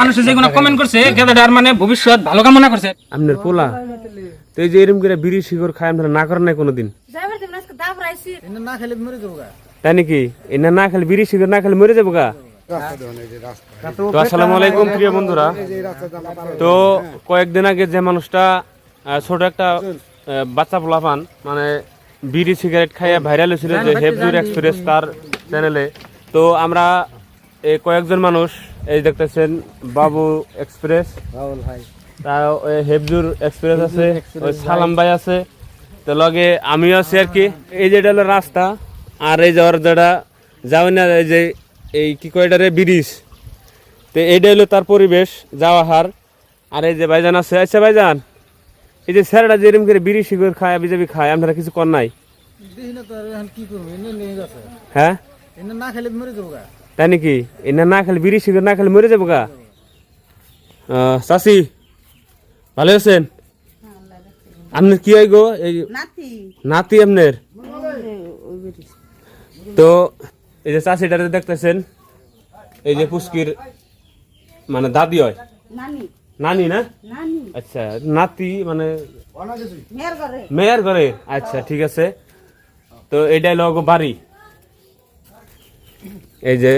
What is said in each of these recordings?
মানুষ যেগুলো কমেন্ট করছে গেদাটার মানে ভবিষ্যৎ ভালো কামনা করছে। আপনার পোলা। তো এই যে এরকম করে বিড়ি শিকড় খায় আপনারা না করেন নাই কোনোদিন। তাই নাকি? এনা না খালি বিড়ি শিকড় না খালি মরে যাব গা? তো আসসালামু আলাইকুম প্রিয় বন্ধুরা। তো কয়েকদিন আগে যে মানুষটা ছোট একটা বাচ্চা পোলা পান মানে বিড়ি সিগারেট খাইয়া ভাইরাল হয়েছিল যে হেফজুর এক্সপ্রেস তার চ্যানেলে তো আমরা এই কয়েকজন মানুষ এই দেখতেছেন বাবু এক্সপ্রেস। তা ওই হেফজুর এক্সপ্রেস আছে ওই সালাম ভাই আছে। তো লগে আমিও আছি আর কি। এই যেটা হলো রাস্তা আর এই যাওয়ার যেটা যাও না এই যে এই কি কয় এটারে ব্রিজ। তো এইটা হলো তার পরিবেশ যাওয়া হার। আর এই যে ভাইজান আছে আচ্ছা ভাইজান এই যে স্যারটা যে এরকম করে বিড়ি শিকড় খায় বিজেপি খায় আপনারা কিছু কর নাই? হ্যাঁ? তাই নাকি? এনে না খালি বিড়ি শিকড় না খালি মরে যাব গা চাচি ভালো আছেন? আপনার কি হয় গো? এই নাতি। আপনার? তো এই যে চাষিটারে দেখতেছেন এই যে পুস্কির মানে দাদি হয়। নানি। না? আচ্ছা নাতি মানে মেয়ের ঘরে। আচ্ছা ঠিক আছে। তো এটাই লোক বাড়ি। এই যে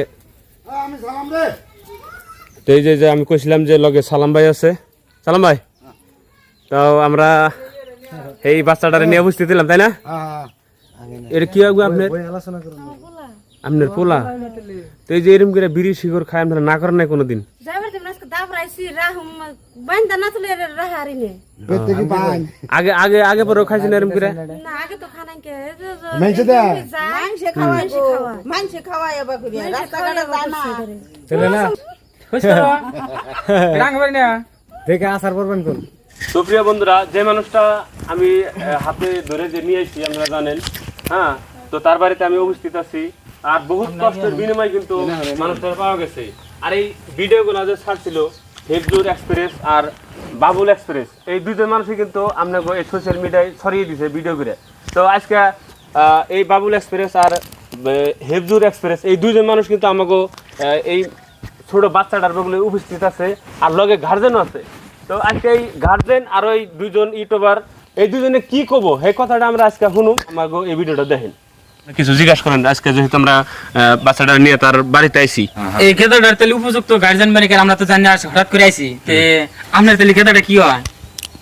তো এই যে যে আমি কইছিলাম যে লগে সালাম ভাই আছে। সালাম ভাই। তো আমরা এই বাচ্চাটারে নিয়ে বুঝতে দিলাম তাই না? এটা কি হবে আপনার? আপনার পোলা। তো এই যে এরকম করে বিড়ি শিকড় খায় আপনারা না করেন নাই কোনোদিন? যাইবার দিন আজকে দাব রাইছি রাহুম বাইন্দা না। তুলে রাহারি নে আগে আগে আগে পরে খাইছেন এরকম করে। না আগে তো খানাই কে মাইনছে দে। মাংসে খাওয়াই মাংসে খাওয়াই। আবার করি রাস্তাঘাটে যায় না। দেখে আসার পরবেন কোন? সুপ্রিয় বন্ধুরা যে মানুষটা আমি হাতে ধরে যে নিয়ে এসেছি আপনারা জানেন হ্যাঁ? তো তার বাড়িতে আমি উপস্থিত আছি। আর বহুত কষ্টের বিনিময়ে কিন্তু মানুষটা পাওয়া গেছে। আর এই ভিডিও ভিডিওগুলো যে ছাড়ছিল হেফজুর এক্সপ্রেস আর বাবুল এক্সপ্রেস। এই দুজন মানুষই কিন্তু আপনাকে এই সোশ্যাল মিডিয়ায় ছড়িয়ে দিছে ভিডিও করে। তো আজকে এই বাবুল এক্সপ্রেস আর হেফজুর এক্সপ্রেস, এই দুইজন মানুষ কিন্তু আমাকে এই ছোট বাচ্চাটার বলে উপস্থিত আছে আর লগে গার্জেনও আছে। তো আজকে এই গার্জেন আর ওই দুইজন ইউটিউবার এই দুজনে কি কব? সেই কথাটা আমরা আজকে শুনুম আমাকে এই ভিডিওটা দেখেন। কিছু জিজ্ঞাসা করেন আজকে যেহেতু আমরা বাচ্চাটা নিয়ে তার বাড়িতে আইছি। এই গেদাটার তাহলে উপযুক্ত গার্জেন মানে আমরা তো জানি হঠাৎ করে আইছি। তে আপনার তাহলে গেদাটা কি হয়?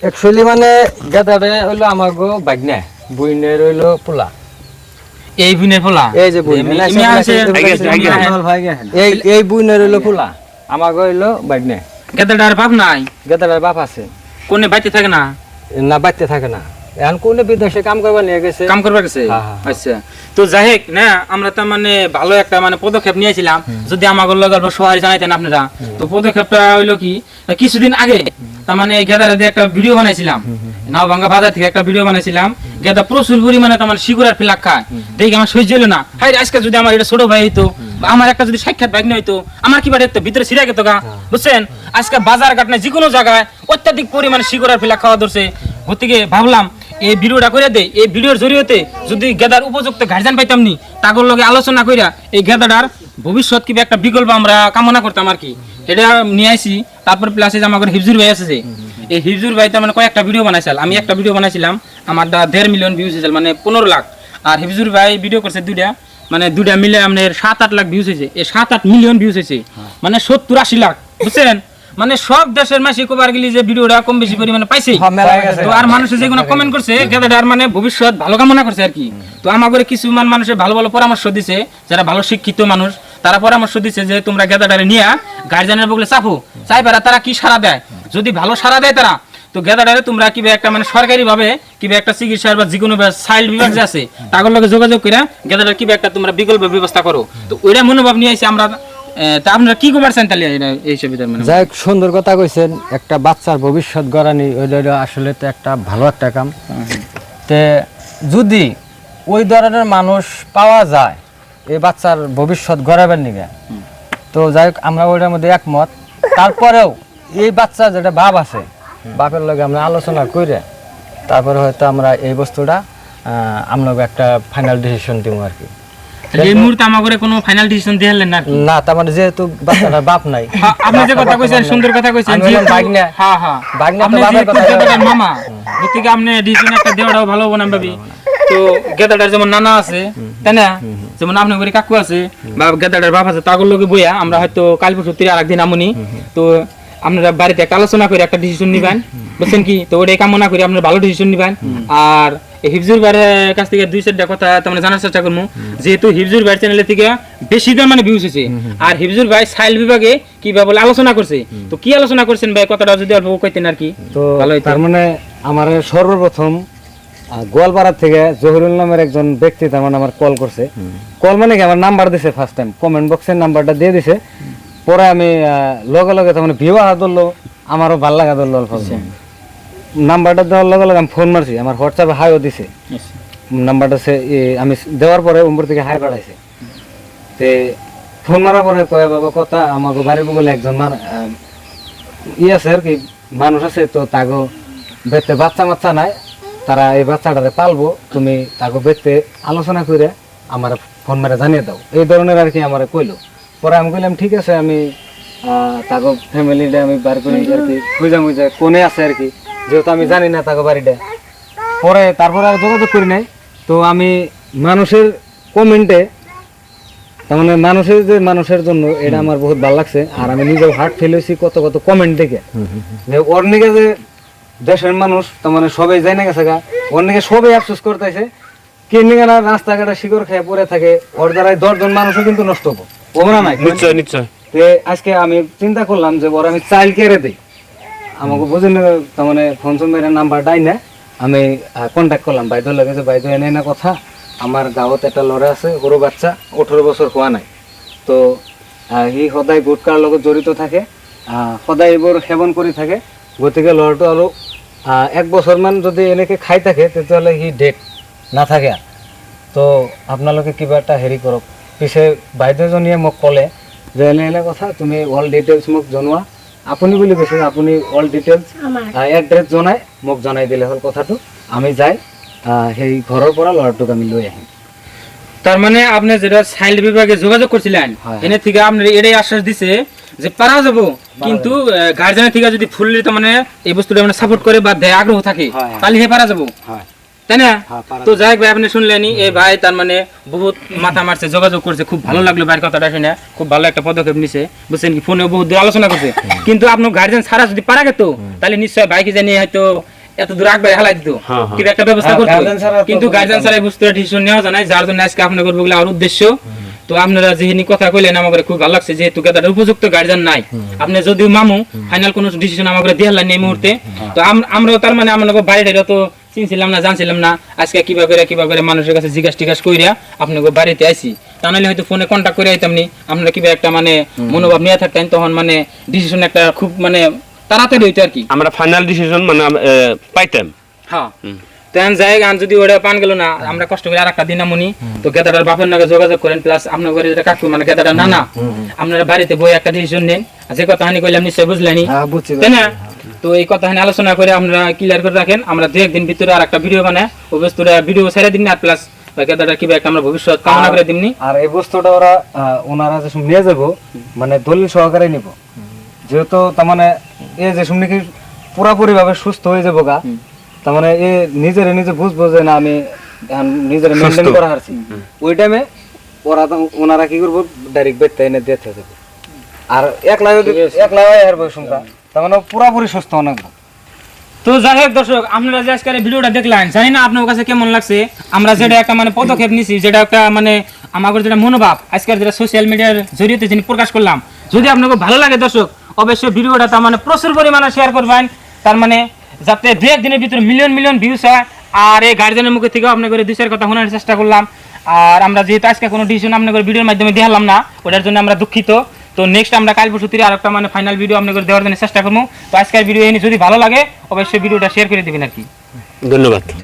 অ্যাকচুয়ালি মানে গেদারে হইল আমার গো বাগনা বইনের হইল পোলা। এই বিনের ফলা এই যে বই এমনি- এমনি আছে- এই এই বইনের হইল পোলা আমার গো হইল বাগনা। গেদাটার বাপ নাই? গেদারের বাপ আছে। কোনে বাইতে থাকে না? না বাড়তে থাকে না। এখন কোন বিদেশে কাম করবা নিয়ে গেছে? কাম করবার গেছে? হ্যাঁ, হ্যাঁ, হ্যাঁ। আচ্ছা। তো যাই হোক না আমরা তো মানে ভালো একটা মানে পদক্ষেপ নিয়েছিলাম। যদি আমাদের লগে অল্প সহায় জানাইতেন আপনারা। তো পদক্ষেপটা হইল কি কিছুদিন আগে তার মানে এই দিয়ে একটা ভিডিও বানাইছিলাম। নাওভাঙ্গা বাজার থেকে একটা ভিডিও বানাইছিলাম। গেদা প্রচুর পরিমাণে মানে শিগুরার ফিলাক খায়। দেখি আমার সহ্য হলো না। হাই আজকে যদি আমার এটা ছোট ভাই হইতো আমার একটা যদি সাক্ষাৎ বাইক হইতো আমার কি বাড়ি একটা ভিতরে ছিঁড়ে গেত গা? বুঝছেন? আজকে বাজার ঘাট নাই যে কোনো জায়গায় অত্যাধিক পরিমাণে শিগুরার ফিলাক খাওয়া ধরছে। গতিকে ভাবলাম এই ভিডিওটা করে দেই এই ভিডিওর জরিয়তে যদি গেদার উপযুক্ত গার্জিয়ান পাইতাম নি, তাগর লগে আলোচনা কইরা এই গেদাটার ভবিষ্যৎ কিবা একটা বিকল্প আমরা কামনা করতাম আর কি। এটা নিয়ে আইছি, তারপর প্লাসে আমার হিফজুর ভাই আছে যে এই হিফজুর ভাই তার মানে কয়েকটা ভিডিও বানাইছিল। আমি একটা ভিডিও বানাইছিলাম, আমার দা দেড় মিলিয়ন ভিউজ হয়েছিল মানে পনেরো লাখ। আর হিফজুর ভাই ভিডিও করছে দুইটা মানে দুইটা মিলে আপনার সাত আট লাখ ভিউজ হয়েছে। এই সাত আট মিলিয়ন ভিউজ হয়েছে। মানে সত্তর আশি লাখ, বুঝছেন? মানে সব দেশের মাসি কবার গেলি যে ভিডিওটা কম বেশি পরিমাণে পাইছে। হ্যাঁ। তো আর মানুষে যেগুলো কমেন্ট করছে গেদাটার মানে ভবিষ্যৎ ভালো কামনা করছে আর কি। তো আমাদের কিছুমান মানুষের ভালো ভালো পরামর্শ দিছে যারা ভালো শিক্ষিত মানুষ তারা পরামর্শ দিছে যে তোমরা গেদাটারে নিয়ে গার্জেনের বগলে চাপো। চাইবারা তারা কি সারা দেয়? যদি ভালো সারা দেয় তারা তো গেদাটারে তোমরা কিবা একটা মানে সরকারি ভাবে কিবা একটা চিকিৎসার বা যে কোনো চাইল্ড বিভাগ যে আছে তাগর লগে যোগাযোগ করে গেদাটার কিবা একটা তোমরা বিকল্প ব্যবস্থা করো। তো ওইটা মনোভাব নিয়ে আইছি আমরা তা আপনারা কি করছেন তাহলে এই সুবিধার মানে যাই সুন্দর কথা কইছেন। একটা বাচ্চার ভবিষ্যৎ গড়ানি, ওইটা আসলে তো একটা ভালো একটা কাম। তে যদি ওই ধরনের মানুষ পাওয়া যায়, এই বাচ্চার ভবিষ্যৎ গড়াবেন নিগে। তো যাই হোক, আমরা ওইটার মধ্যে একমত। তারপরেও এই বাচ্চা যেটা বাপ আছে, বাপের লগে আমরা আলোচনা করে তারপরে হয়তো আমরা এই বস্তুটা আমরা একটা ফাইনাল ডিসিশন দিব আর কি। এই মুহূর্তে আমাকে কোনো ফাইনাল ডিসিশন না না তার মানে যেহেতু বাচ্চাটার বাপ নাই। হ্যাঁ, আপনি যে কথা কইছেন সুন্দর কথা কইছেন বাগনা। হ্যাঁ হ্যাঁ। বাগনা তো বাবার কথা মামা আপনি ডিসিশন একটা দেওয়াটাও ভালো হব না ভাবি। তো গেদাটার যেমন নানা আছে তাই না? যেমন আপনার ঘরে কাকু আছে বা গেদাটার বাপ আছে তাগুলো লোকে বইয়া আমরা হয়তো কাল পরশু তীরে আরেকদিন আমুনি। তো আপনারা বাড়িতে একটা আলোচনা করে একটা ডিসিশন নিবেন। বুঝছেন কি তো ওটাই কামনা করি আপনারা ভালো ডিসিশন নিবেন। আর হিফজুর ভাইয়ের কাছ থেকে দুই চারটা কথা তোমরা জানার চেষ্টা করব। যেহেতু হিফজুর ভাই চ্যানেলের থেকে বেশি দাম মানে ভিউজ হয়েছে। আর হিফজুর ভাই সাইল বিভাগে কি বা বলে আলোচনা করছে। তো কি আলোচনা করছেন ভাই? কথাটা যদি অল্প কইতেন আর কি। তো ভালো তার মানে আমার সর্বপ্রথম গোয়ালপাড়া থেকে জহিরুল নামের একজন ব্যক্তি তার মানে আমার কল করছে। কল মানে কি? আমার নাম্বার দিছে ফার্স্ট টাইম কমেন্ট বক্সের নাম্বারটা দিয়ে দিছে। পরে আমি লগে লগে তার মানে ভিউ আহা ধরলো আমারও ভালো লাগা ধরলো অল্প অল্প। নাম্বারটা দেওয়ার লগে লগে আমি ফোন মারছি আমার হোয়াটসঅ্যাপে হাইও দিছে। নাম্বারটা সে আমি দেওয়ার পরে উপর থেকে হাই পাঠাইছে তে ফোন মারার পরে কয়ে বাবা কথা আমাকে বাড়ির বগলে একজন মান ই আছে আর কি মানুষ আছে তো তাগো বেতে বাচ্চা মাচ্চা নাই তারা এই বাচ্চাটারে পালবো তুমি তাগো বেতে আলোচনা করে আমার ফোন মেরে জানিয়ে দাও। এই ধরনের আর কি আমার কইলো। পরে আমি কইলাম ঠিক আছে আমি তাগো ফ্যামিলিটা আমি বার করি আর কি খুঁজা মুজা কোনে আছে আর কি? যেহেতু আমি জানি না তাগো বাড়িটা। পরে তারপরে আর যোগাযোগ করি নাই। তো আমি মানুষের কমেন্টে তার মানে মানুষের যে মানুষের জন্য এটা আমার বহুত ভালো লাগছে। আর আমি নিজেও হার্ট ফেল হয়েছি কত কত কমেন্ট দেখে। যে ওর নিকে যে দেশের মানুষ তার মানে সবাই যাই না গেছে গা ওর নিকে সবাই আফসোস করতেছে। কি নিকে না রাস্তাঘাটে শিকড় খেয়ে পড়ে থাকে ওর দ্বারাই দশজন মানুষও কিন্তু নষ্ট হব। ও না নাই? নিশ্চয় নিশ্চয়। আজকে আমি চিন্তা করলাম যে ওর আমি চাইল্ড কেয়ারে দিই। আমাকে বুঝেন মানে ফোন মেরে নাম্বার ডাই না। আমি কন্ট্যাক্ট করলাম বাইদের লাগে যে বাইদ এনে না কথা আমার গাঁৱত এটা ল'ৰা আছে, সৰু বাচ্চা ওঠৰ বছৰ হোৱা নাই। তো সি সদায় গুটকাৰ লগত জড়িত থাকে। সদায় এইবোৰ সেৱন কৰি থাকে। গতিকে ল'ৰাটো আৰু এক বছৰমান যদি এনেকৈ খাই থাকে, তেতিয়াহ'লে সি ডেট নাথাকে। তো, আপোনালোকে কিবা এটা হেৰি কৰক। পিছে বাইদেউজনীয়ে মোক ক'লে যে, এনে এনে কথা, তুমি অল ডিটেইলছ মোক জনোৱা। আপুনি বুলি কৈছে আপুনি অল ডিটেইলছ এড্ৰেছ জনাই মোক জনাই দিলে হ'ল কথাটো। আমি যাই সেই ঘৰৰ পৰা ল'ৰাটোক আমি লৈ আহিম। তার মানে আপনি যেটা চাইল্ড বিভাগে যোগাযোগ করছিলেন। এনে থেকে আপনার এটাই আশ্বাস দিছে যে পারা যাব কিন্তু গার্জেনের থেকে যদি ফুললি তো মানে এই বস্তুটা মানে সাপোর্ট করে বা দেয় আগ্রহ থাকে। তাহলে হে পারা যাব। হয়। তাই না? হ্যাঁ, তো যাই ভাই আপনি শুনলেনি এই ভাই তার মানে বহুত মাথা মারছে যোগাযোগ করছে খুব ভালো লাগল ভাইয়ের কথাটা শুনে। খুব ভালো একটা পদক্ষেপ নিছে। বুঝছেন কি? ফোনে বহুত দূর আলোচনা করছে। কিন্তু আপনার গার্জেন ছাড়া যদি পারা গেত তাহলে নিশ্চয় ভাইকে জানি হয়তো এত দূর আগবাই হালাই দিত। হ্যাঁ, হ্যাঁ। কিন্তু একটা ব্যবস্থা হ্যাঁ, করতো। কিন্তু কোনো গার্জেন এই বুঝতে ডিসিশন নেওয়া যায় যার জন্য আজকে আপনার করব আমার উদ্দেশ্য। তো আপনারা যেহেনি কথা কইলেন আমাকে খুব ভালো লাগছে যেহেতু গেদার উপযুক্ত গার্জেন নাই। আপনি যদিও মামু ফাইনাল কোনো ডিসিশন আমাকে দিয়ে এই মুহূর্তে। তো আম- আমরাও তার মানে আমরা বাড়িটা তো চিনছিলাম না জানছিলাম না। আজকে কিবা করে কিবা করে মানুষের কাছে জিজ্ঞাসা টিজ্ঞাসা কইরা আপনাকে বাড়িতে আইছি। তা নাহলে হয়তো ফোনে কন্ট্যাক্ট করে আইতাম নি। আপনারা কিবা একটা মানে মনোভাব নিয়ে থাকতেন তখন মানে ডিসিশন একটা খুব মানে তাড়াতাড়ি হইতো আর কি আমরা ফাইনাল ডিসিশন মানে পাইতাম। হ্যাঁ। তেন যাই গান যদি ওটা পান গেল না আমরা কষ্ট করে আর একটা দিন আমনি। তো গেদাটার বাপের নাকি যোগাযোগ করেন প্লাস আপনার ঘরে যেটা কাকু মানে গেদাটা নানা আপনারা বাড়িতে বই একটা ডিসিশন নেন। যে কথা হানি কইলাম নিশ্চয় বুঝলেনি। হ্যাঁ তাই না? তো এই কথা হানি আলোচনা করে আপনারা ক্লিয়ার করে রাখেন। আমরা দু একদিন ভিতরে আর একটা ভিডিও বানাই। ও বস্তুটা ভিডিও ছেড়ে দিন আর প্লাস গেদাটা কিবা একটা আমরা ভবিষ্যৎ কামনা করে দিমনি। আর এই বস্তুটা ওরা ওনারা যে নিয়ে যাব মানে দলিল সহকারে নিব। যেহেতু তার মানে এ যে শুনি কি পুরাপুরি ভাবে সুস্থ হয়ে যাব গা তার মানে এ নিজের নিজে বুঝব যে না আমি নিজের মেনটেন করা হারছি। ওই টাইমে ওরা তো- ওনারা কি করব ডাইরেক্ট এনে দিয়ে যাবে আর একলা যদি একলা হয় আর বৈষমটা তার ও সুস্থ অনেক তো যাই হোক দর্শক, আপনারা যে আজকের ভিডিওটা দেখলেন, জানি না আপনার কাছে কেমন লাগছে। আমরা যেটা একটা মানে পদক্ষেপ নিছি, যেটা একটা মানে আমাদের যেটা মনোভাব, আজকের যেটা সোশ্যাল মিডিয়ার জড়িয়ে যিনি প্রকাশ করলাম। যদি আপনাকে ভালো লাগে দর্শক, অবশ্যই ভিডিওটা তার মানে প্রচুর পরিমাণে শেয়ার করবেন। তার মানে যাতে দু একদিনের ভিতরে মিলিয়ন মিলিয়ন ভিউস হয়, আর এই গার্জেনের মুখে থেকেও আপনার করে চার কথা শোনার চেষ্টা করলাম। আর আমরা যেহেতু আজকে কোনো ডিসিশন আপনার ভিডিওর মাধ্যমে দেখালাম না, ওটার জন্য আমরা দুঃখিত। তো নেক্সট আমরা কাল পরশু থেকে আরেকটা মানে ফাইনাল ভিডিও আপনাদের দেওয়ার জন্য চেষ্টা করব। তো আজকের ভিডিও এনে যদি ভালো লাগে, অবশ্যই ভিডিওটা শেয়ার করে দিবেন আর কি। ধন্যবাদ।